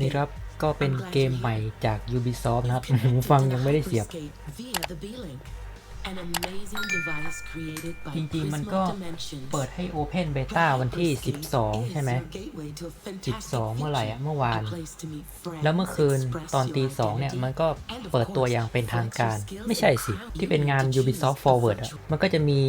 นี่ครับก็เป็นเกมใหม่จาก Ubisoft นะครับหูฟังยังไม่ได้เสียบ จริงๆ มันก็เปิดให้ Open Beta วันที่ 12 ใช่ไหม 12 เมื่อไหร่อะเมื่อวาน แล้วเมื่อคืนตอนตีสองเนี่ย มันก็เปิดตัวอย่างเป็นทางการ ไม่ใช่สิ ที่เป็นงาน Ubisoft Forward อะมันก็จะมี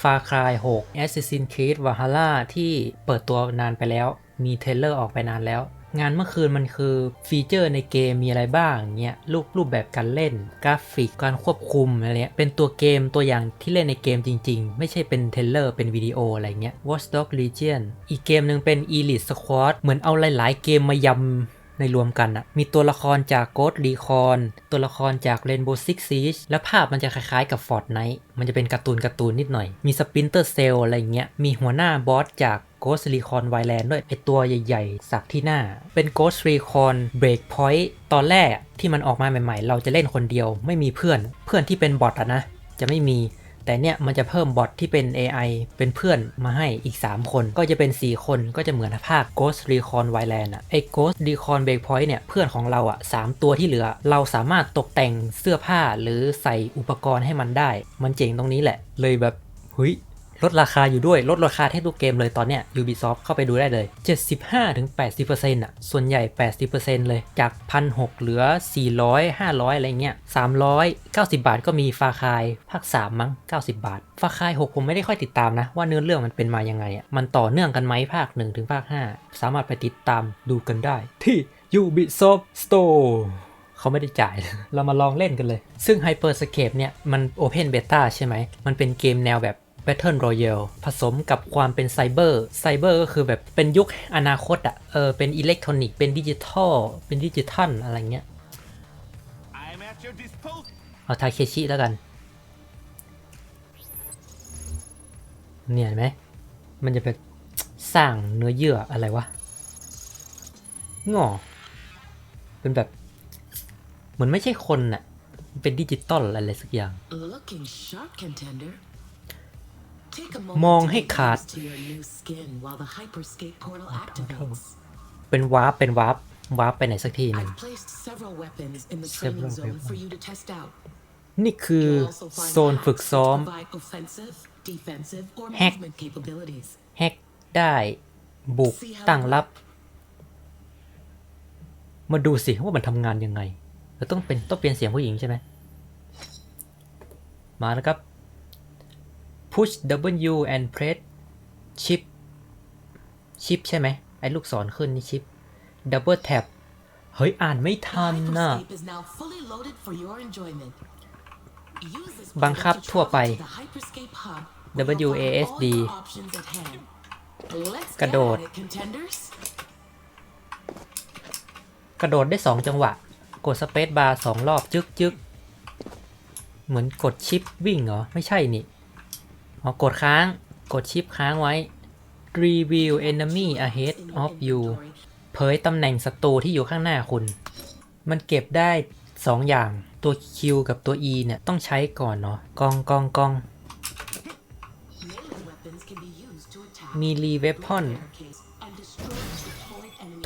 Far Cry 6 Assassin's Creed Valhalla ที่เปิดตัวนานไปแล้ว มีเทรลเลอร์ออกไปนานแล้ว งานเมื่อคืนมันคือฟีเจอร์ในเกมมีอะไรบ้างเงี้ยรูปรูปแบบการเล่น กราฟิกการควบคุมอะไรเงี้ยเป็นตัวเกมตัวอย่างที่เล่นในเกมจริง ๆ ไม่ใช่เป็นเทเลอร์เป็นวิดีโออะไรเงี้ย Watch Dogs Legion อีกเกมหนึ่งเป็น Elite Squad เหมือนเอาหลาย ๆ เกมมายำ ในรวมกันอะมีตัวละครจาก Ghost Recon ตัวละครจาก Rainbow Six Siege และภาพมันจะคล้ายๆกับ Fortnite มันจะเป็นการ์ตูนการ์ตูนนิดหน่อย มี Splinter Cell อะไรเงี้ย มีหัวหน้าบอสจาก Ghost Recon Wildland ด้วยไอตัวใหญ่ๆ สักที่หน้า เป็น Ghost Recon Breakpoint ตอนแรกที่มันออกมาใหม่ๆ เราจะเล่นคนเดียวไม่มีเพื่อน เพื่อนที่เป็นบอทอะนะ จะไม่มี แต่เนี่ยมันจะเพิ่มบอทที่เป็น AI เป็นเพื่อนมาให้อีก 3 คน ก็จะเป็น 4 คนก็จะเหมือนภาค Ghost Recon Wildland อะไอ้ Ghost Recon Breakpoint เนี่ยเพื่อนของเราอะ3ตัวที่เหลือ เราสามารถตกแต่งเสื้อผ้าหรือใส่อุปกรณ์ให้มันได้ มันเจ๋งตรงนี้แหละ เลยแบบเฮ้ย ลดราคาอยู่ด้วย ลดราคาแทบทุกเกมเลยตอนเนี้ย Ubisoft เข้าไปดูได้เลย 75-80%อะ ส่วนใหญ่ 80%เลย จาก 1,600 เหลือ 400 500 อะไรเงี้ย 390 บาทก็มีฟาคายภาค 3 มั้ง 90 บาท ฟาคาย 6 ผมไม่ได้ค่อยติดตามนะ ว่าเนื้อเรื่องมันเป็นมายังไงอะ มันต่อเนื่องกันไหมภาค 1 ถึงภาค 5 สามารถไปติดตามดูกันได้ ที่ Ubisoft Store เขาไม่ได้จ่าย เรามาลองเล่นกันเลย ซึ่ง Hyperscape เนี่ย มัน Open Beta ใช่ไหม มันเป็นเกมแนวแบบ Battle Royale ผสมกับความเป็นไซเบอร์ ไซเบอร์ก็คือแบบเป็นยุคอนาคตอะเออ เป็นอิเล็กทรอนิกส์ เป็นดิจิทัล เป็นดิจิทัลอะไรเงี้ย I'm at your disposal. เอาทาเคชิแล้วกัน เนี่ยเห็นไหม มันจะเป็นสร้างเนื้อเยื่ออะไรวะงอเป็นแบบ เหมือนไม่ใช่คนน่ะมันเป็นดิจิตอลอะไรสักอย่าง Looking sharp, contender. Take a มอง moment ให้ to ขาด get used to your new skin while the hyperscape portal activates. เป็นวาร์ปเป็นวาร์ปวาร์ปไปไหนสักทีหนึ่ง I've placed several weapons in the Several training zone for weapons. you to test out. นี่คือ You'll also find โซนฝึก hacks ซ้อม which provide offensive, defensive, or Hack. movement capabilities. แฮกได้บุกตั้งรับ มาดูสิว่ามันทำงานยังไงเราต้องเป็นต้องเปลี่ยนเสียงผู้หญิงใช่ไหมมาแล้วครับ push W and press shift shift ใช่ไหมไอ้ลูกศรขึ้นนี่ shift double tap เฮ้ย อ่านไม่ The ทันน่ะ hyperscape is now fully loaded for your enjoyment. Use this บังคับ button to ทั่วไป travel to the hyperscape hub where you'll find all WASD your options at hand. Let's กระ get โดด at it, contenders. กระโดดได้สองจังหวะ กดสเปซบาร์สองรอบ จึกจึกเหมือนกดชิปวิ่งเหรอ ไม่ใช่นี่ อ๋อกดค้าง กดชิปค้างไว้ Reveal enemy ahead of you เผยตำแหน่งศัตรูที่อยู่ข้างหน้าคุณ มันเก็บได้สองอย่าง ตัว Q กับตัว E เนี่ย ต้องใช้ก่อนเนาะ กองกองกอง มีรีเวพอน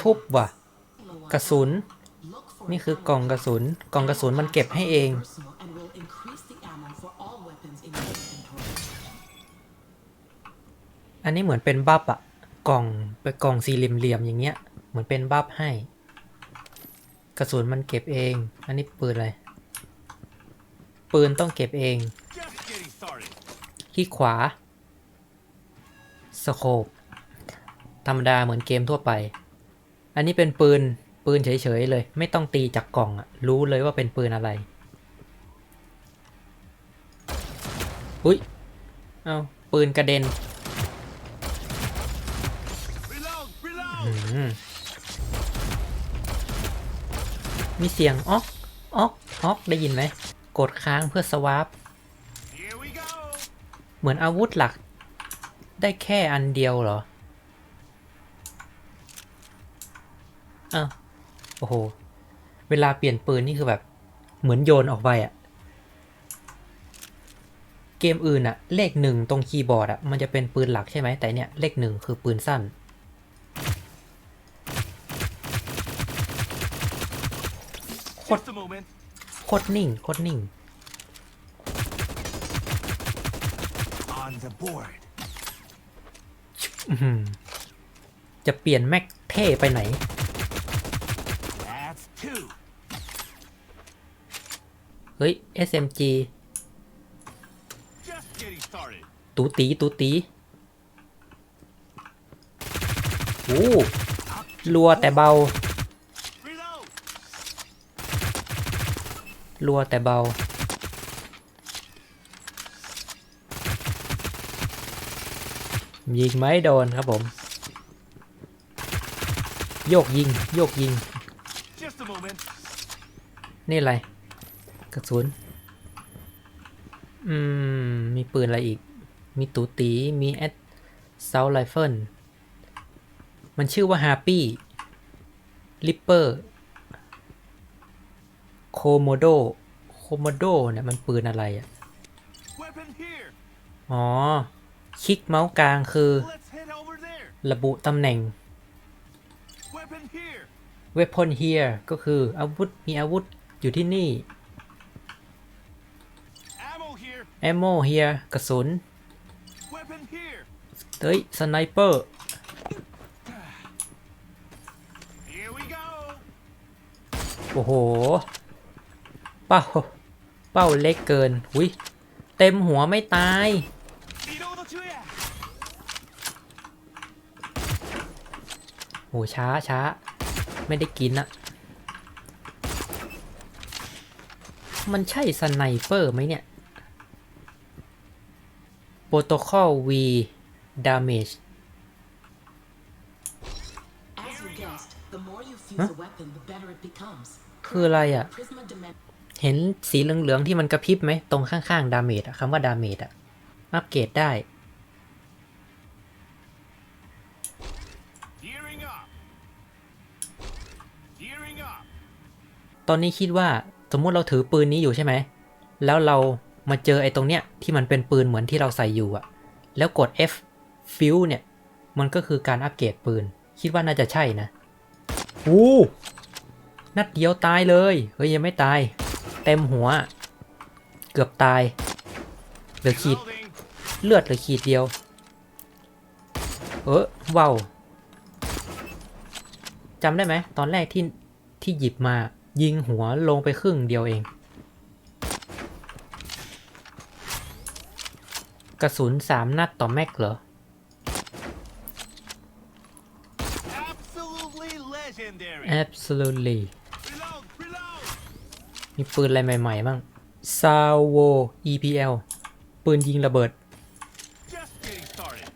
ทุบว่ะ กระสุน นี่คือกล่องกระสุน กล่องกระสุนมันเก็บให้เอง อันนี้เหมือนเป็นบัฟอะกล่องเป็นกล่องสี่เหลี่ยมๆอย่างเงี้ย เหมือนเป็นบัฟให้ กระสุนมันเก็บเอง อันนี้ปืนอะไร ปืนต้องเก็บเองที่ขวาสโคปธรรมดาเหมือนเกมทั่วไป อันนี้เป็นปืนปืนเฉยๆเลย ไม่ต้องตีจากกล่องอะรู้เลยว่าเป็นปืนอะไร อุ้ย เอาปืนกระเด็น มีเสียงอ๊อกอ๊อกอ๊อกได้ยินไหม กดค้างเพื่อสวาปเหมือนอาวุธหลัก ได้แค่อันเดียวเหรออ้าวโอ้โห เวลาเปลี่ยนปืนนี่คือแบบ เหมือนโยนออกไปอะเกมอื่นอะเลขหนึ่งตรงคีย์บอร์ดอะมันจะเป็นปืนหลักใช่ไหมแต่เนี่ยเลขหนึ่งคือปืนสั้น Just a moment. โคตรนิ่งโคตรนิ่ง On the board. อื้อหือจะเปลี่ยนแม็กเท่ไปไหน That's two. เฮ้ย SMG Just getting started. ตูตีตูตีโอ้รัวแต่เบา รัวแต่เบา ยิงไม่โดนครับผม โยกยิง โยกยิง Just a moment. นี่อะไร กระสุน อืม มีปืนอะไรอีก มีตูตี มีแอดเซาไรเฟิลมันชื่อว่าฮาปี้ลิปเปอร์ โคโมโด โคโมโดเนี่ยมันปืนอะไรอะ Weapon here. อ๋อ คลิกเมาส์กลางคือ Let's head over there. ระบุตำแหน่ง Weapon here. weapon here ก็คืออาวุธ มีอาวุธอยู่ที่นี่ Ammo here. ammo here กระสุน Weapon here. เฮ้ยสไนเปอร์ Here we go. โอ้โห เป้า เป้าเล็กเกินหุยเต็มหัวไม่ตาย Reload to ya. โหช้าช้า ไม่ได้กินอะมันใช่สไนเปอร์ไหมเนี่ย Protocol V Damage As you guessed, the more you fuse a weapon, the better it becomes. คืออะไรอะ Prisma Dimension. เห็นสีเหลืองๆที่มันกระพริบไหมตรงข้างๆดาเมจอะคำว่าดาเมจอะอัปเกรดได้ Gearing up. Gearing up. ตอนนี้คิดว่าสมมุติเราถือปืนนี้อยู่ใช่ไหม แล้วเรามาเจอไอ้ตรงเนี้ยที่มันเป็นปืนเหมือนที่เราใส่อยู่อะแล้วกด F f i l เนี่ย มันก็คือการอัปเกรดปืน คิดว่าน่าจะใช่นะ อู้ นัดเดียวตายเลย เฮ้ยยังไม่ตาย เต็มหัว เกือบตายเหลือขีด Reloading. เลือดเหลือขีดเดียว เออว้าวจำได้ไหม ตอนแรกที่ที่หยิบมายิงหัวลงไปครึ่งเดียวเอง กระสุนสามนัดต่อแม็กเหรอ Absolutely มีปืนอะไรใหม่ ๆ บ้าง salvo EPL ปืนยิงระเบิด Just getting started.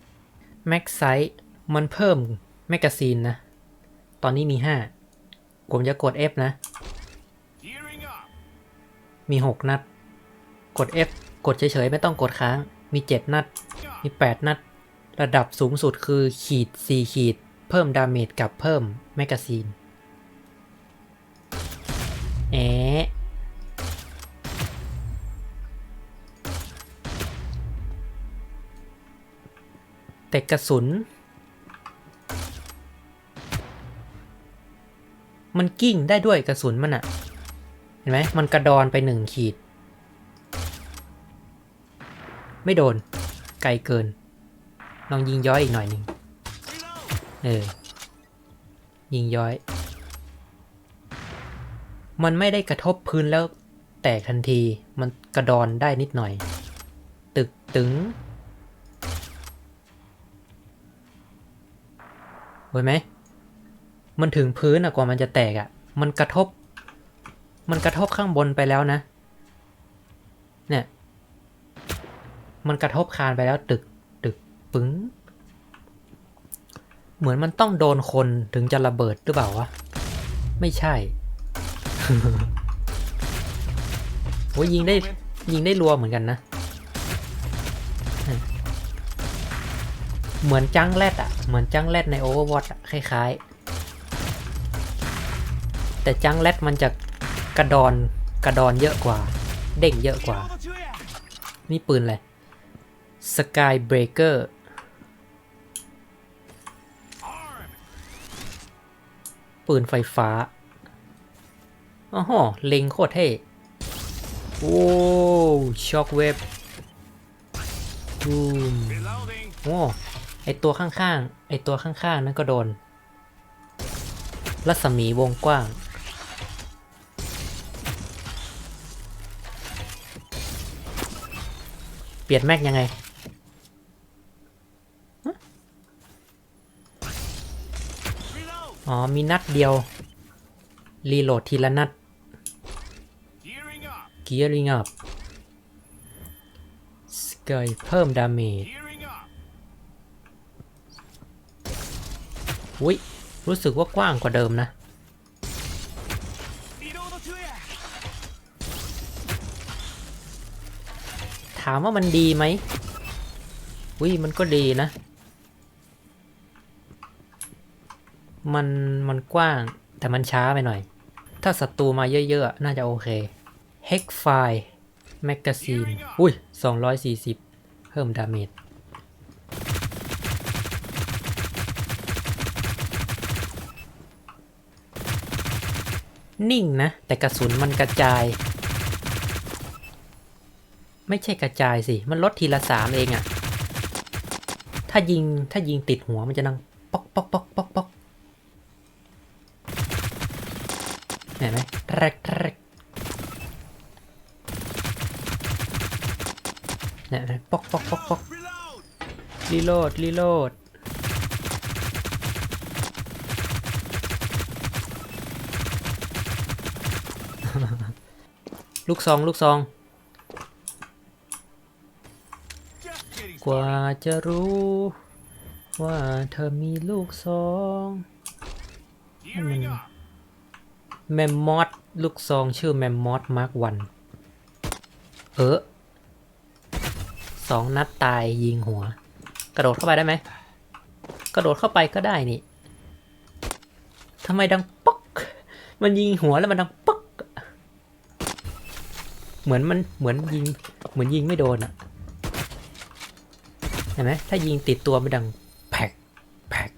Max Size มันเพิ่มแมกกาซีนนะ ตอนนี้มี 5 ผมจะกด F นะ มี 6 นัด กด F กดเฉยๆ ไม่ต้องกดค้าง มี 7 นัด มี 8 นัด ระดับสูงสุดคือขีด 4 ขีด เพิ่มดาเมจกับเพิ่มแมกกาซีน แต่กระสุน มันกิ้งได้ด้วยกระสุนมันอะเห็นไหมมันกระดอนไปหนึ่งขีด ไม่โดน ไกลเกิน ลองยิงย้อยอีกหน่อยหนึ่งเออ ยิงย้อย มันไม่ได้กระทบพื้นแล้วแตกทันที มันกระดอนได้นิดหน่อย ตึกตึง เห็นไหม มันถึงพื้นอะกว่ามันจะแตกอะมันกระทบ มันกระทบข้างบนไปแล้วนะ เนี่ย มันกระทบคานไปแล้วตึกตึกปึ้ง เหมือนมันต้องโดนคนถึงจะระเบิดหรือเปล่าวะ ไม่ใช่โอ้ยยิงได้ยิงได้รัวเหมือนกันนะ เหมือนจังแรดอะเหมือนจังแรดใน Overwatch อะคล้ายๆ แต่จังแรดมันจะกระดอนกระดอนเยอะกว่า เด้งเยอะกว่า นี่ปืนอะไร Sky Breaker ปืนไฟฟ้าอ้โหเล็งโคตรเท่โอ้ช็อคเวฟบูมโอ้ ไอตัวข้างๆ ไอตัวข้างๆ นั่นก็โดน รัศมีวงกว้าง เปลี่ยนแม็กยังไง อ๋อ มีนัดเดียว รีโหลดทีละนัด Gearing up Sky เพิ่มดาเมจ Gearing up. อุ้ยรู้สึกว่ากว้างกว่าเดิมนะ ถามว่ามันดีไหมอุ้ยมันก็ดีนะ มันมันกว้างแต่มันช้าไปหน่อย ถ้าศัตรูมาเยอะๆ น่าจะโอเค Hex File Magazine อุ้ย 240 เพิ่มดาเมจ นิ่งนะ แต่กระสุนมันกระจาย ไม่ใช่กระจายสิ มันลดทีละสามเองอะถ้ายิงถ้ายิงติดหัวมันจะดังป๊อกป๊อกป๊อกป๊อกป๊อกเห็นไหมแรกแรกเนี่ยป๊อกป๊อกป๊อกป๊อก Reload. รีโหลดรีโหลด ลูกซองลูกซอง กว่าจะรู้ ว่าเธอมีลูกซองแมมมอสลูกซองชื่อแมมมอสมาร์กวันเออสองนัดตายยิงหัว กระโดดเข้าไปได้ไหม กระโดดเข้าไปก็ได้นี่ทำไมดังป๊อก มันยิงหัวแล้วมันดังป๊อก เหมือนมันเหมือนยิงเหมือนยิงไม่โดนอะเห็นไหมถ้ายิงติดตัวมันดังแผกแผก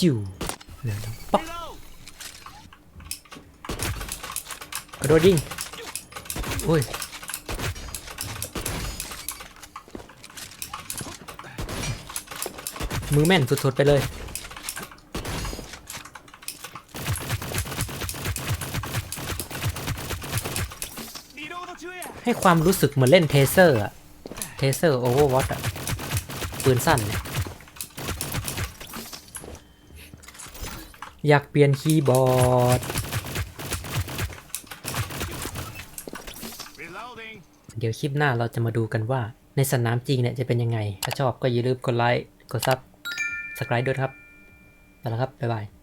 จิ๋วเนี่ยดังป๊อกกระโดดยิงโอ้ยมือแม่นสุดๆไปเลย ให้ความรู้สึกเหมือนเล่นเทเซอร์อะเทเซอร์โอเวอร์วอตอะปืนสั้นเนี่ยอยากเปลี่ยนคีย์บอร์ด Reloading. เดี๋ยวคลิปหน้าเราจะมาดูกันว่า ในสนามจริงเนี่ยจะเป็นยังไง ถ้าชอบก็อย่าลืมกดไลค์ กดซับสไครต์ด้วยนะครับ ไปแล้วครับ บ๊ายบาย